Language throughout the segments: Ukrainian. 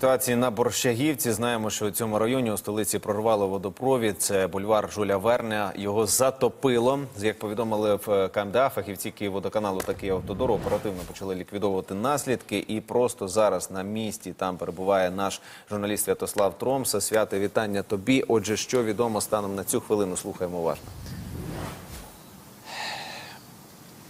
Ситуації на Борщагівці знаємо, що у цьому районі у столиці прорвало водопровід. Це бульвар Жуля Верня. Його затопило. Як повідомили в КМДА, фахівці Київводоканалу та Київавтодору оперативно почали ліквідовувати наслідки. І просто зараз на місці там перебуває наш журналіст Святослав Тромса. Святе вітання тобі. Отже, що відомо станом на цю хвилину? Слухаємо уважно.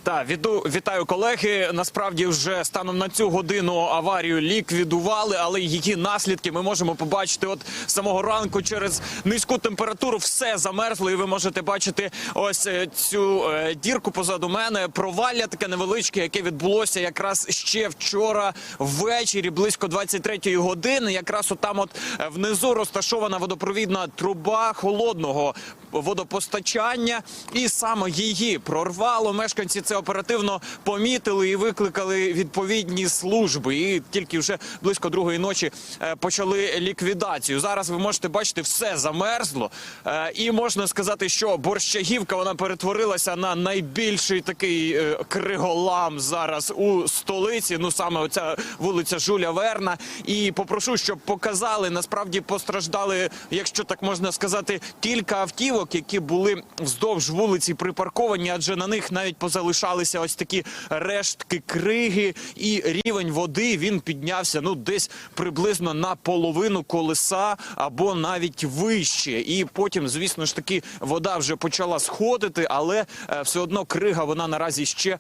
Так, віду, вітаю колеги. Насправді вже станом на цю годину аварію ліквідували, але її наслідки ми можемо побачити. От самого ранку через низьку температуру все замерзло, і ви можете бачити ось е, цю е, дірку позаду мене. Провалля таке невеличке, яке відбулося якраз ще вчора ввечері, близько 23-ї години. Якраз отам, от е, внизу розташована водопровідна труба холодного водопостачання, і саме її прорвало. Мешканці це оперативно помітили і викликали відповідні служби. І тільки вже близько другої ночі е, почали ліквідацію. Зараз ви можете бачити, все замерзло, Е, і можна сказати, що борщагівка вона перетворилася на найбільший такий е, криголам зараз у столиці. Ну саме оця вулиця Жуля Верна. І попрошу, щоб показали насправді постраждали, якщо так можна сказати, кілька автівок, які були вздовж вулиці припарковані, адже на них навіть позалишалися ось такі рештки криги, і рівень води він піднявся ну десь приблизно на половину колеса або навіть вище. І потім, звісно ж таки, вода вже почала сходити, але е, все одно крига вона наразі ще.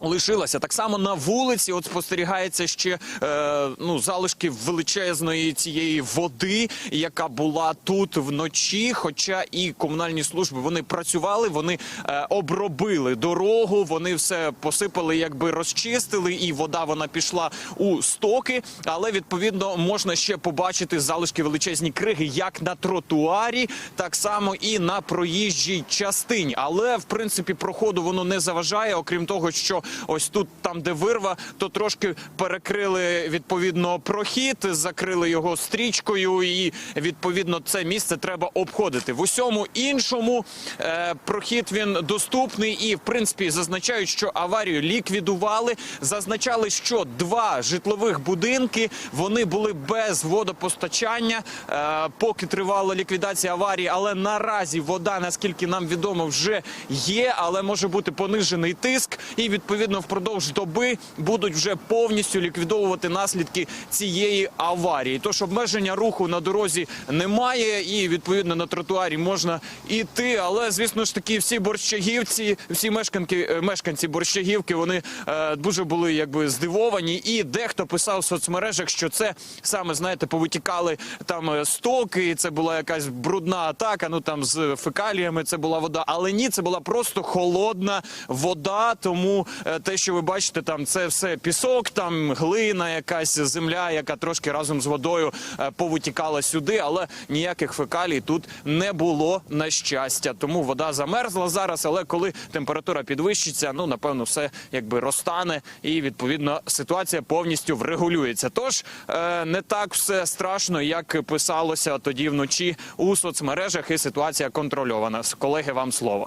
Лишилася так само на вулиці. От спостерігається ще е, ну залишки величезної цієї води, яка була тут вночі. Хоча і комунальні служби вони працювали, вони е, обробили дорогу, вони все посипали, якби розчистили, і вода вона пішла у стоки. Але відповідно можна ще побачити залишки величезні криги, як на тротуарі, так само і на проїжджій частині. Але в принципі проходу воно не заважає, окрім того, що ось тут, там де вирва, то трошки перекрили відповідно прохід, закрили його стрічкою, і відповідно це місце треба обходити. В усьому іншому е, прохід він доступний, і в принципі зазначають, що аварію ліквідували. Зазначали, що два житлових будинки вони були без водопостачання, е, поки тривала ліквідація аварії. Але наразі вода, наскільки нам відомо, вже є, але може бути понижений тиск, і відповідно впродовж доби будуть вже повністю ліквідовувати наслідки цієї аварії. Тож обмеження руху на дорозі немає, і відповідно на тротуарі можна йти. Але звісно ж таки, всі борщагівці, всі мешканки, е, мешканці борщагівки, вони е, дуже були якби здивовані. І дехто писав в соцмережах, що це саме знаєте, повитікали там е, стоки. Це була якась брудна атака. Ну там з фекаліями це була вода. Але ні, це була просто холодна вода. Тому те, що ви бачите, там це все пісок, там глина, якась земля, яка трошки разом з водою е, повитікала сюди, але ніяких фекалій тут не було на щастя. Тому вода замерзла зараз. Але коли температура підвищиться, ну напевно, все якби розтане, і відповідно ситуація повністю врегулюється. Тож е, не так все страшно, як писалося тоді вночі у соцмережах, і ситуація контрольована. Колеги, вам слово.